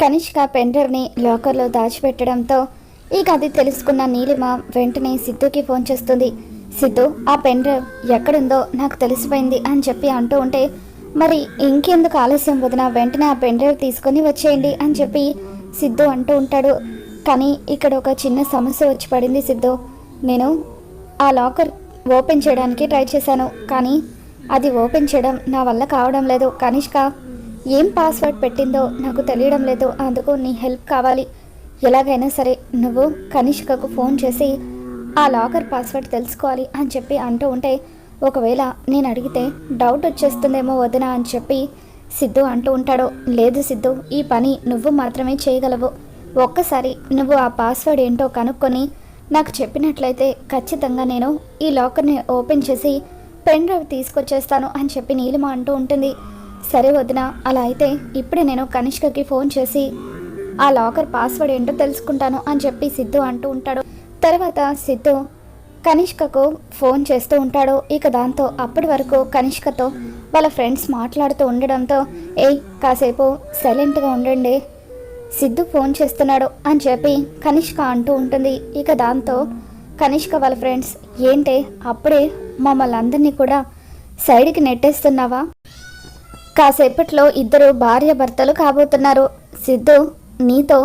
కనిష్క పెండర్ని లాకర్లో దాచిపెట్టడంతో ఇక అది తెలుసుకున్న నీలిమ వెంటనే సిద్ధుకి ఫోన్ చేస్తుంది. సిద్ధు ఆ పెండర్ ఎక్కడుందో నాకు తెలిసిపోయింది అని చెప్పి అంటూ ఉంటే మరి ఇంకెందుకు ఆలస్యం వదిన వెంటనే ఆ పెండర్ తీసుకొని వచ్చేయండి అని చెప్పి సిద్ధు అంటూ ఉంటాడు. కానీ ఇక్కడ ఒక చిన్న సమస్య వచ్చి పడింది సిద్ధు. నేను ఆ లాకర్ ఓపెన్ చేయడానికి ట్రై చేశాను కానీ అది ఓపెన్ చేయడం నా వల్ల కావడం లేదు. కనిష్క ఏం పాస్వర్డ్ పెట్టిందో నాకు తెలియడం లేదు అందుకు నీ హెల్ప్ కావాలి. ఎలాగైనా సరే నువ్వు కనిష్కకు ఫోన్ చేసి ఆ లాకర్ పాస్వర్డ్ తెలుసుకోవాలి అని చెప్పి అంటూ ఉంటే ఒకవేళ నేను అడిగితే డౌట్ వచ్చేస్తుందేమో వదినా అని చెప్పి సిద్ధు అంటూ ఉంటాడు. లేదు సిద్ధు ఈ పని నువ్వు మాత్రమే చేయగలవు. ఒక్కసారి నువ్వు ఆ పాస్వర్డ్ ఏంటో కనుక్కొని నాకు చెప్పినట్లయితే ఖచ్చితంగా నేను ఈ లాకర్ని ఓపెన్ చేసి పెన్ డ్రైవ్ తీసుకొచ్చేస్తాను అని చెప్పి నీలిమ అంటూ ఉంటుంది. సరే వదిన అలా అయితే ఇప్పుడే నేను కనిష్కకి ఫోన్ చేసి ఆ లాకర్ పాస్వర్డ్ ఏంటో తెలుసుకుంటాను అని చెప్పి సిద్ధు అంటూ ఉంటాడు. తర్వాత సిద్ధు కనిష్కకు ఫోన్ చేస్తూ ఉంటాడు. ఇక దాంతో అప్పటి వరకు కనిష్కతో వాళ్ళ ఫ్రెండ్స్ మాట్లాడుతూ ఉండడంతో ఏయ్ కాసేపు సైలెంట్గా ఉండండి సిద్ధు ఫోన్ చేస్తున్నాడు అని చెప్పి కనిష్క అంటూ ఉంటుంది. ఇక దాంతో కనిష్క వాళ్ళ ఫ్రెండ్స్ ఏంటే అప్పుడే మమ్మల్ని అందరినీ కూడా సైడ్కి నెట్టేస్తున్నావా? కాసేపట్లో ఇద్దరు భార్య భర్తలు కాబోతున్నారు. సిద్ధు నీతో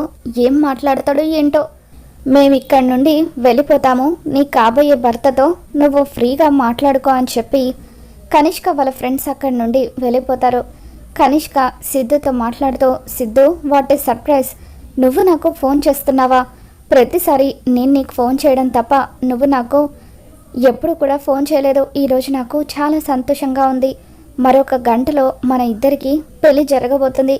ఏం మాట్లాడతాడో ఏంటో? మేమిక్కడి నుండి వెళ్ళిపోతాము. నీ కాబోయే భర్తతో నువ్వు ఫ్రీగా మాట్లాడుకో అని చెప్పి కనిష్క వాళ్ళ ఫ్రెండ్స్ అక్కడి నుండి వెళ్ళిపోతారు. కనిష్క సిద్ధుతో మాట్లాడుతూ సిద్ధు వాట్ ఏ సర్ప్రైజ్! నువ్వు నాకు ఫోన్ చేస్తున్నావా? ప్రతిసారి నేను నీకు ఫోన్ చేయడం తప్ప నువ్వు నాకు ఎప్పుడు కూడా ఫోన్ చేయలేదు. ఈరోజు నాకు చాలా సంతోషంగా ఉంది. మరొక గంటలో మన ఇద్దరికి పెళ్ళి జరగబోతుంది.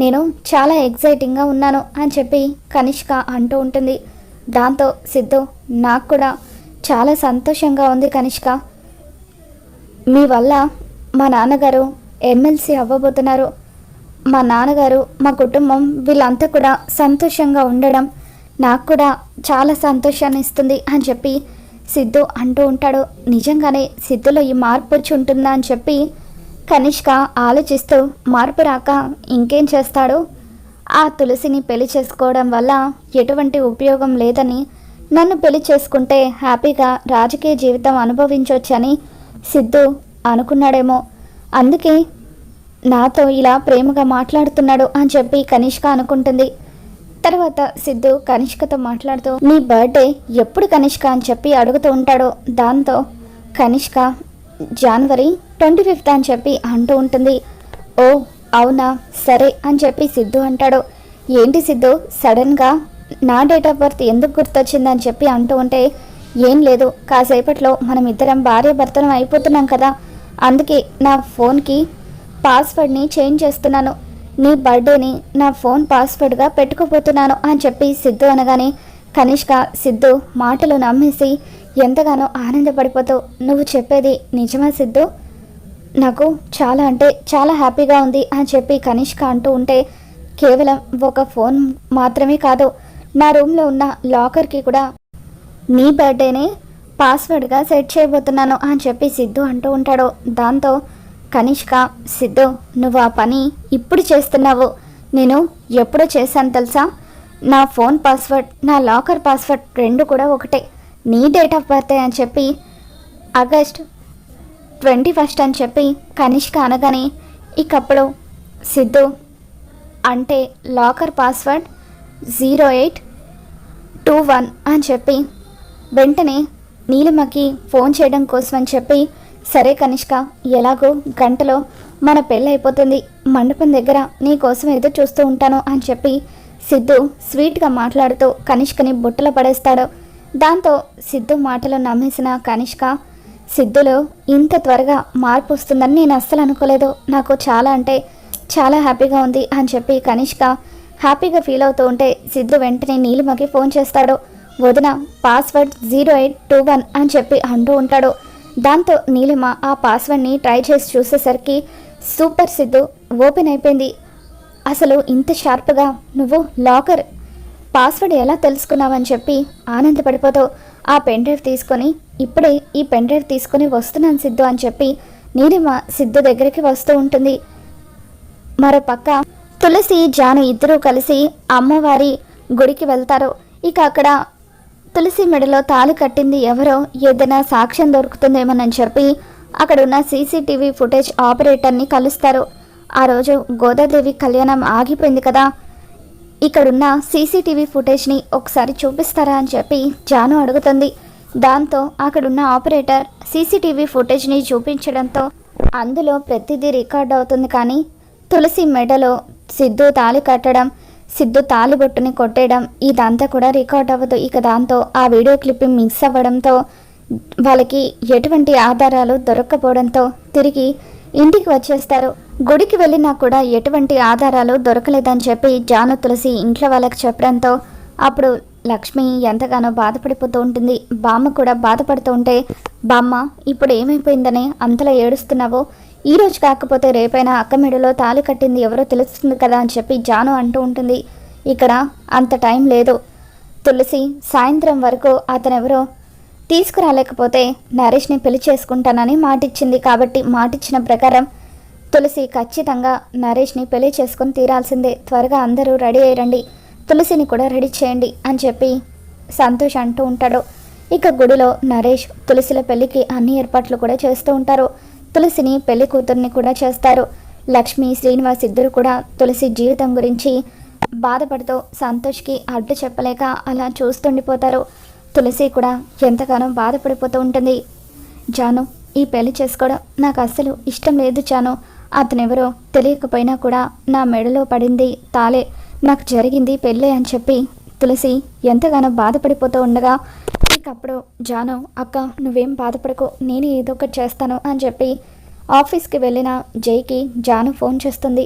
నేను చాలా ఎగ్జైటింగ్గా ఉన్నాను అని చెప్పి కనిష్క అంటూ ఉంటుంది. దాంతో సిద్ధు నాకు కూడా చాలా సంతోషంగా ఉంది కనిష్క. మీ వల్ల మా నాన్నగారు ఎమ్మెల్సీ అవ్వబోతున్నారు. మా నాన్నగారు మా కుటుంబం వీళ్ళంతా కూడా సంతోషంగా ఉండడం నాకు కూడా చాలా సంతోషాన్ని ఇస్తుంది అని చెప్పి సిద్ధు అంటూ ఉంటాడు. నిజంగానే సిద్ధులో ఈ మార్పు వచ్చి ఉంటుందా అని చెప్పి కనిష్క ఆలోచిస్తూ మార్పు రాక ఇంకేం చేస్తాడో? ఆ తులసిని పెళ్ళి చేసుకోవడం వల్ల ఎటువంటి ఉపయోగం లేదని నన్ను పెళ్ళి చేసుకుంటే హ్యాపీగా రాజకీయ జీవితం అనుభవించవచ్చని సిద్ధు అనుకున్నాడేమో. అందుకే నాతో ఇలా ప్రేమగా మాట్లాడుతున్నాడు అని చెప్పి కనిష్క అనుకుంటుంది. తర్వాత సిద్ధు కనిష్కతో మాట్లాడుతూ నీ బర్త్డే ఎప్పుడు కనిష్క? అని చెప్పి అడుగుతూ ఉంటాడు. దాంతో కనిష్క జనవరి ట్వంటీ ఫిఫ్త్ అని చెప్పి అంటూ ఉంటుంది. ఓ అవునా? సరే అని చెప్పి సిద్ధు అంటాడు. ఏంటి సిద్ధు? సడన్గా నా డేట్ ఆఫ్ బర్త్ ఎందుకు గుర్తొచ్చిందని చెప్పి అంటూ ఉంటే ఏం లేదు. కాసేపట్లో మనం ఇద్దరం భార్య భర్తనం అయిపోతున్నాం కదా. అందుకే నా ఫోన్కి పాస్వర్డ్ని చేంజ్ చేస్తున్నాను. నీ బర్త్డేని నా ఫోన్ పాస్వర్డ్గా పెట్టుకోపోతున్నాను అని చెప్పి సిద్ధు అనగానే కనిష్క సిద్ధు మాటలు నమ్మేసి ఎంతగానో ఆనందపడిపోతూ నువ్వు చెప్పేది నిజమా సిద్ధు? నాకు చాలా అంటే చాలా హ్యాపీగా ఉంది అని చెప్పి కనిష్క అంటూ ఉంటే కేవలం ఒక ఫోన్ మాత్రమే కాదు నా రూమ్లో ఉన్న లాకర్కి కూడా నీ బర్త్డేనే పాస్వర్డ్గా సెట్ చేయబోతున్నాను అని చెప్పి సిద్ధు అంటూ ఉంటాడు. దాంతో కనిష్క సిద్ధు నువ్వు ఆ పని ఇప్పుడు చేస్తున్నావు. నేను ఎప్పుడో చేశాను తెలుసా? నా ఫోన్ పాస్వర్డ్ నా లాకర్ పాస్వర్డ్ రెండు కూడా ఒకటే. నీ డేట్ ఆఫ్ బర్త్డే అని చెప్పి ఆగస్ట్ ట్వంటీ ఫస్ట్ అని చెప్పి కనిష్క అనగానే ఇకప్పుడు సిద్ధు అంటే locker password zero eight two one అని చెప్పి వెంటనే నీలిమకి ఫోన్ చేయడం కోసం అని చెప్పి సరే కనిష్క ఎలాగో గంటలో మన పెళ్ళి అయిపోతుంది మండపం దగ్గర నీ కోసం ఎదురు చూస్తూ ఉంటాను అని చెప్పి సిద్ధు స్వీట్గా మాట్లాడుతూ కనిష్కని బుట్టలో పడేస్తాడు. దాంతో సిద్ధు మాటలు నమ్మేసిన కనిష్క సిద్ధులో ఇంత త్వరగా మార్పు వస్తుందని నేను అస్సలు అనుకోలేదు. నాకు చాలా అంటే చాలా హ్యాపీగా ఉంది అని చెప్పి కనిష్క హ్యాపీగా ఫీల్ అవుతూ ఉంటే సిద్ధు వెంటనే నీలిమకి ఫోన్ చేస్తాడు. వదిన password zero eight two one అని చెప్పి అంటూ ఉంటాడు. దాంతో నీలిమ ఆ పాస్వర్డ్ని ట్రై చేసి చూసేసరికి సూపర్ సిద్ధు ఓపెన్ అయిపోయింది. అసలు ఇంత షార్ప్గా నువ్వు లాకర్ పాస్వర్డ్ ఎలా తెలుసుకున్నావని చెప్పి ఆనందపడిపోతూ ఆ పెన్ డ్రైవ్ తీసుకొని ఇప్పుడే ఈ పెన్ డ్రైవ్ తీసుకొని వస్తున్నాను సిద్ధు అని చెప్పి నీలిమ సిద్ధు దగ్గరికి వస్తూ ఉంటుంది. మరో పక్క తులసి జాను ఇద్దరూ కలిసి అమ్మవారి గుడికి వెళ్తారు. ఇక అక్కడ తులసి మెడలో తాళి కట్టింది ఎవరో ఏదైనా సాక్ష్యం దొరుకుతుందేమోనని చెప్పి అక్కడ ఉన్న సీసీటీవీ ఫుటేజ్ ఆపరేటర్ని కలుస్తారు. ఆ రోజు గోదాదేవి కళ్యాణం ఆగిపోయింది కదా. ఇక్కడున్న సీసీటీవీ ఫుటేజ్ని ఒకసారి చూపిస్తారా అని చెప్పి జాను అడుగుతుంది. దాంతో అక్కడున్న ఆపరేటర్ సీసీటీవీ ఫుటేజ్ని చూపించడంతో అందులో ప్రతిదీ రికార్డ్ అవుతుంది కానీ తులసి మెడలో సిద్ధు తాళి కట్టడం సిద్ధు తాలిబొట్టుని కొట్టేయడం ఇదంతా కూడా రికార్డ్ అవ్వదు. ఇక దాంతో ఆ వీడియో క్లిప్పింగ్ మిస్ అవ్వడంతో వాళ్ళకి ఎటువంటి ఆధారాలు దొరక్కపోవడంతో తిరిగి ఇంటికి వచ్చేస్తారు. గుడికి వెళ్ళినా కూడా ఎటువంటి ఆధారాలు దొరకలేదని చెప్పి జాను తులసి ఇంట్లో వాళ్ళకి చెప్పడంతో అప్పుడు లక్ష్మి ఎంతగానో బాధపడిపోతూ ఉంటుంది. బామ్మ కూడా బాధపడుతూ ఉంటే బామ్మ ఇప్పుడు ఏమైపోయిందని అంతలా ఏడుస్తున్నావో? ఈ రోజు కాకపోతే రేపైనా అక్కమెడలో తాళి కట్టింది ఎవరో తెలుస్తుంది కదా అని చెప్పి జాను అంటూ ఉంటుంది. ఇక్కడ అంత టైం లేదు. తులసి సాయంత్రం వరకు అతనెవరో తీసుకురాలేకపోతే నరేష్ని పెళ్ళి చేసుకుంటానని మాటిచ్చింది. కాబట్టి మాటిచ్చిన ప్రకారం తులసి ఖచ్చితంగా నరేష్ని పెళ్ళి చేసుకొని తీరాల్సిందే. త్వరగా అందరూ రెడీ అయ్యండి. తులసిని కూడా రెడీ చేయండి అని చెప్పి సంతోష్ అంటూ ఉంటాడు. ఇక గుడిలో నరేష్ తులసిల పెళ్ళికి అన్ని ఏర్పాట్లు కూడా చేస్తూ ఉంటారు. తులసిని పెళ్ళి కూతుర్ని కూడా చేస్తారు. లక్ష్మి శ్రీనివాస్ ఇద్దరు కూడా తులసి జీవితం గురించి బాధపడుతూ సంతోష్కి అడ్డు చెప్పలేక అలా చూస్తుండిపోతారు. తులసి కూడా ఎంతగానో బాధపడిపోతూ ఉంటుంది. జాను ఈ పెళ్ళి చేసుకోవడం నాకు అస్సలు ఇష్టం లేదు జాను. అతనెవరో తెలియకపోయినా కూడా నా మెడలో పడింది తాలే నాకు జరిగింది పెళ్ళే అని చెప్పి తులసి ఎంతగానో బాధపడిపోతూ ఉండగా ఇకప్పుడు జాను అక్క నువ్వేం బాధపడకు నేను ఏదో ఒకటి చేస్తాను అని చెప్పి ఆఫీస్కి వెళ్ళిన జైకి జాను ఫోన్ చేస్తుంది.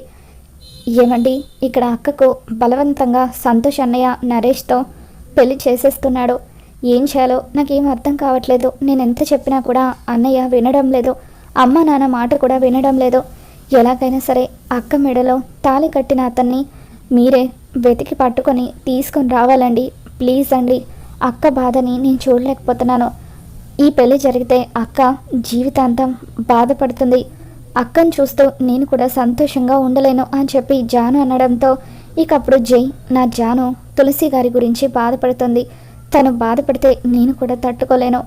ఏమండి ఇక్కడ అక్కకు బలవంతంగా సంతోష్ అన్నయ్య నరేష్తో పెళ్ళి చేసేస్తున్నాడు ఏం చేయాలో నాకేం అర్థం కావట్లేదు. నేను ఎంత చెప్పినా కూడా అన్నయ్య వినడం లేదు. అమ్మ నాన్న మాట కూడా వినడం లేదు. ఎలాగైనా సరే అక్క మెడలో తాళి కట్టిన అతన్ని మీరే వెతికి పట్టుకొని తీసుకొని రావాలండి. ప్లీజ్ అండి అక్క బాధని నేను చూడలేకపోతున్నాను. ఈ పెళ్ళి జరిగితే అక్క జీవితాంతం బాధపడుతుంది. అక్కను చూస్తూ నేను కూడా సంతోషంగా ఉండలేను అని చెప్పి జాను అనడంతో ఇక అప్పుడు జై నా జాను తులసి గారి గురించి బాధపడుతుంది. తను బాధపడితే నేను కూడా తట్టుకోలేను.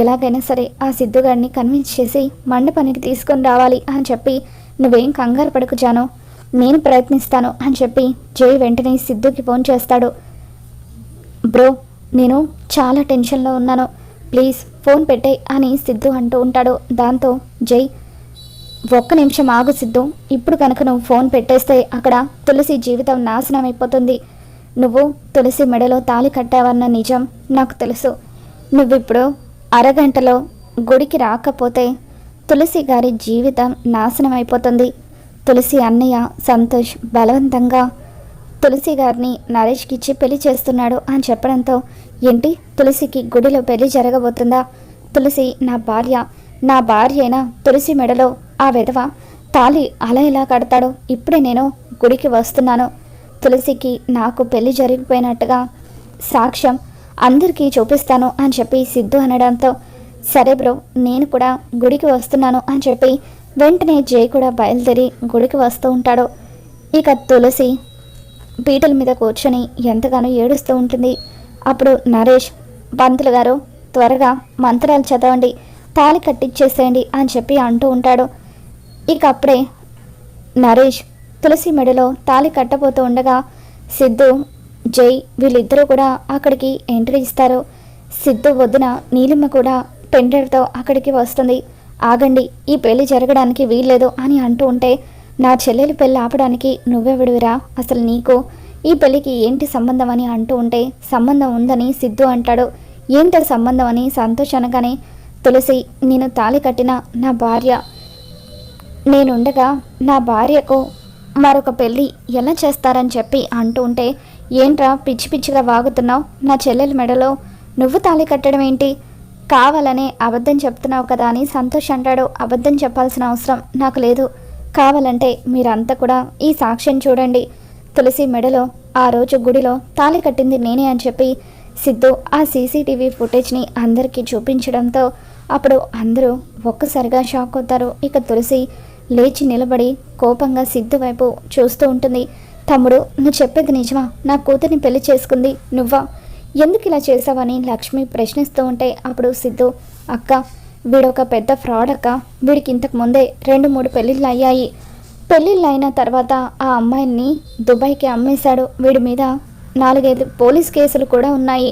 ఎలాగైనా సరే ఆ సిద్ధుగాడిని కన్విన్స్ చేసి మండపానికి తీసుకొని రావాలి అని చెప్పి నువ్వేం కంగారు పడకు జాను. నేను ప్రయత్నిస్తాను అని చెప్పి జై వెంటనే సిద్ధుకి ఫోన్ చేస్తాడు. బ్రో నేను చాలా టెన్షన్లో ఉన్నాను. ప్లీజ్ ఫోన్ పెట్టే అని సిద్ధు అంటూ ఉంటాడు. దాంతో జై ఒక్క నిమిషం ఆగు సిద్ధు. ఇప్పుడు కనుక నువ్వు ఫోన్ పెట్టేస్తే అక్కడ తులసి జీవితం నాశనం అయిపోతుంది. నువ్వు తులసి మెడలో తాళి కట్టావన్న నిజం నాకు తెలుసు. నువ్విప్పుడు అరగంటలో గుడికి రాకపోతే తులసి గారి జీవితం నాశనం అయిపోతుంది తులసి అన్నయ్య సంతోష్ బలవంతంగా తులసి గారిని నరేష్కి ఇచ్చి పెళ్ళి చేస్తున్నాడు అని చెప్పడంతో ఏంటి? తులసికి గుడిలో పెళ్ళి జరగబోతుందా? తులసి నా భార్య నా భార్య అయిన తులసి మెడలో ఆ విధవ తాళి అలా ఎలా కడతాడో ఇప్పుడే నేను గుడికి వస్తున్నాను. తులసికి నాకు పెళ్ళి జరిగిపోయినట్టుగా సాక్ష్యం అందరికీ చూపిస్తాను అని చెప్పి సిద్ధు అనడంతో సరే బ్రో నేను కూడా గుడికి వస్తున్నాను అని చెప్పి వెంటనే జై కూడా బయలుదేరి గుడికి వస్తూ ఉంటాడు. ఇక తులసి పీటల మీద కూర్చొని ఎంతగానో ఏడుస్తూ ఉంటుంది. అప్పుడు నరేష్ పంతులు గారు త్వరగా మంత్రాలు చదవండి తాళి కట్టించేసేయండి అని చెప్పి అంటూ ఉంటాడు. ఇక అప్పుడే నరేష్ తులసి మెడలో తాళి కట్టబోతూ ఉండగా సిద్ధు జై వీళ్ళిద్దరూ కూడా అక్కడికి ఎంట్రీ ఇస్తారు. సిద్ధు వద్దున నీలిమ కూడా టెండర్తో అక్కడికి వస్తుంది. ఆగండి ఈ పెళ్ళి జరగడానికి వీల్లేదు అని అంటూ ఉంటే నా చెల్లెలి పెళ్ళి ఆపడానికి నువ్వెవడివిరా అసలు నీకు ఈ పెళ్ళికి ఏంటి సంబంధం అని అంటూ ఉంటే సంబంధం ఉందని సిద్ధు అంటాడు. ఏంటో సంబంధం అని సంతోష్ అనగానే తులసి నేను తాళి కట్టిన నా భార్య. నేనుండగా నా భార్యకు మరొక పెళ్ళి ఎలా చేస్తారని చెప్పి అంటూ ఉంటే ఏంట్రా పిచ్చి పిచ్చిగా వాగుతున్నావు? నా చెల్లెల మెడలో నువ్వు తాళి కట్టడం ఏంటి కావాలనే అబద్ధం చెప్తున్నావు కదా అని సంతోష్ అంటాడు. అబద్ధం చెప్పాల్సిన అవసరం నాకు లేదు. కావాలంటే మీరంతా కూడా ఈ సాక్ష్యం చూడండి. తులసి మెడలో ఆ రోజు గుడిలో తాళి కట్టింది నేనే అని చెప్పి సిద్ధు ఆ సీసీటీవీ ఫుటేజ్ని అందరికీ చూపించడంతో అప్పుడు అందరూ ఒక్కసారిగా షాక్ అవుతారు. ఇక తులసి లేచి నిలబడి కోపంగా సిద్ధు వైపు చూస్తూ ఉంటుంది. తమ్ముడు నువ్వు చెప్పేది నిజమా? నా కూతుర్ని పెళ్ళి చేసుకుంది నువ్వా? ఎందుకు ఇలా చేసావని లక్ష్మి ప్రశ్నిస్తూ ఉంటే అప్పుడు సిద్ధు అక్క వీడొక పెద్ద ఫ్రాడ్ అక్క. వీడికి ఇంతకు ముందే రెండు మూడు పెళ్ళిళ్ళు అయ్యాయి. పెళ్ళిళ్ళు అయిన తర్వాత ఆ అమ్మాయిని దుబాయ్కి అమ్మేశాడు. వీడి మీద నాలుగైదు పోలీస్ కేసులు కూడా ఉన్నాయి.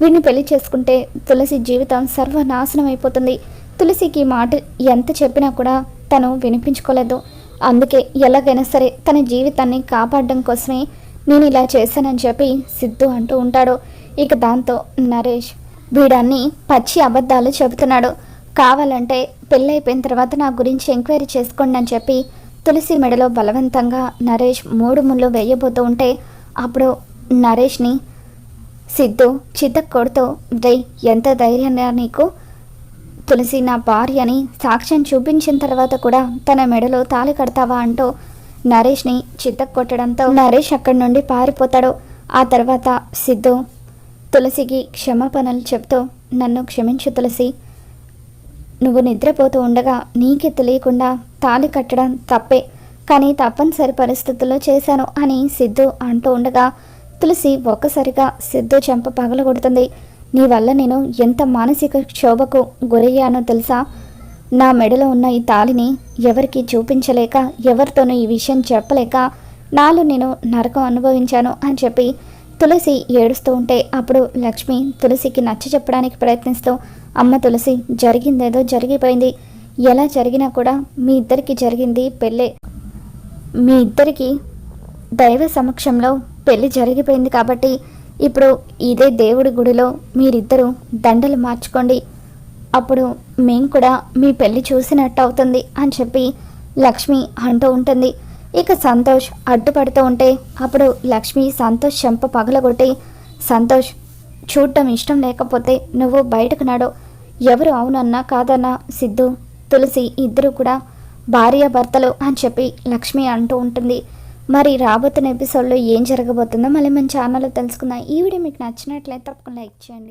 వీడిని పెళ్ళి చేసుకుంటే తులసి జీవితం సర్వనాశనం అయిపోతుంది. తులసికి మాట ఎంత చెప్పినా కూడా తను వినిపించుకోలేదు. అందుకే ఎలాగైనా సరే తన జీవితాన్ని కాపాడడం కోసమే నేను ఇలా చేశానని చెప్పి సిద్ధు అంటూ ఉంటాడు. ఇక దాంతో నరేష్ వీడాన్ని పచ్చి అబద్ధాలు చెబుతున్నాడు. కావాలంటే పెళ్ళైపోయిన తర్వాత నా గురించి ఎంక్వైరీ చేసుకోండి అని చెప్పి తులసి మెడలో బలవంతంగా నరేష్ మూడు ముళ్ళు వేయబోతూ ఉంటే అప్పుడు నరేష్ని సిద్ధు చితక్ కొడుతూ రే ఎంత ధైర్యంగా నీకు? తులసి నా భార్యని సాక్ష్యం చూపించిన తర్వాత కూడా తన మెడలో తాళి కడతావా? అంటూ నరేష్ని చిత్తక్ కొట్టడంతో నరేష్ అక్కడి నుండి పారిపోతాడు. ఆ తర్వాత సిద్ధు తులసికి క్షమాపణలు చెప్తూ నన్ను క్షమించు తులసి. నువ్వు నిద్రపోతూ ఉండగా నీకే తెలియకుండా తాళి కట్టడం తప్పే. కానీ తప్పనిసరి పరిస్థితుల్లో చేశాను అని సిద్ధు అంటూ ఉండగా తులసి ఒక్కసారిగా సిద్ధు చెంప పగలగొడుతుంది. నీ వల్ల నేను ఎంత మానసిక క్షోభకు గురయ్యానో తెలుసా? నా మెడలో ఉన్న ఈ తాళిని ఎవరికి చూపించలేక ఎవరితోనూ ఈ విషయం చెప్పలేక నాలో నేను నరకం అనుభవించాను అని చెప్పి తులసి ఏడుస్తూ ఉంటే అప్పుడు లక్ష్మి తులసికి నచ్చ చెప్పడానికి ప్రయత్నిస్తూ అమ్మ తులసి జరిగిందేదో జరిగిపోయింది. ఎలా జరిగినా కూడా మీ ఇద్దరికి జరిగింది పెళ్ళే. మీ ఇద్దరికి దైవ సమక్షంలో పెళ్ళి జరిగిపోయింది కాబట్టి ఇప్పుడు ఇదే దేవుడి గుడిలో మీరిద్దరూ దండలు మార్చుకోండి. అప్పుడు మేము కూడా మీ పెళ్ళి చూసినట్టు అవుతుంది అని చెప్పి లక్ష్మి అంటూ ఉంటుంది. ఇక సంతోష్ అడ్డుపడుతూ ఉంటే అప్పుడు లక్ష్మి సంతోష్ చెంప పగలగొట్టి సంతోష్ చూడటం ఇష్టం లేకపోతే నువ్వు బయటకు నడు. ఎవరు అవునన్నా కాదన్నా సిద్ధు తులసి ఇద్దరు కూడా భార్యాభర్తలు అని చెప్పి లక్ష్మి అంటూ ఉంటుంది. మరి రాబోతున్న ఎపిసోడ్లో ఏం జరగబోతుందో మళ్ళీ మన ఛానల్లో తెలుసుకుందాం. ఈ వీడియో మీకు నచ్చినట్లయితే తప్పకుండా లైక్ చేయండి.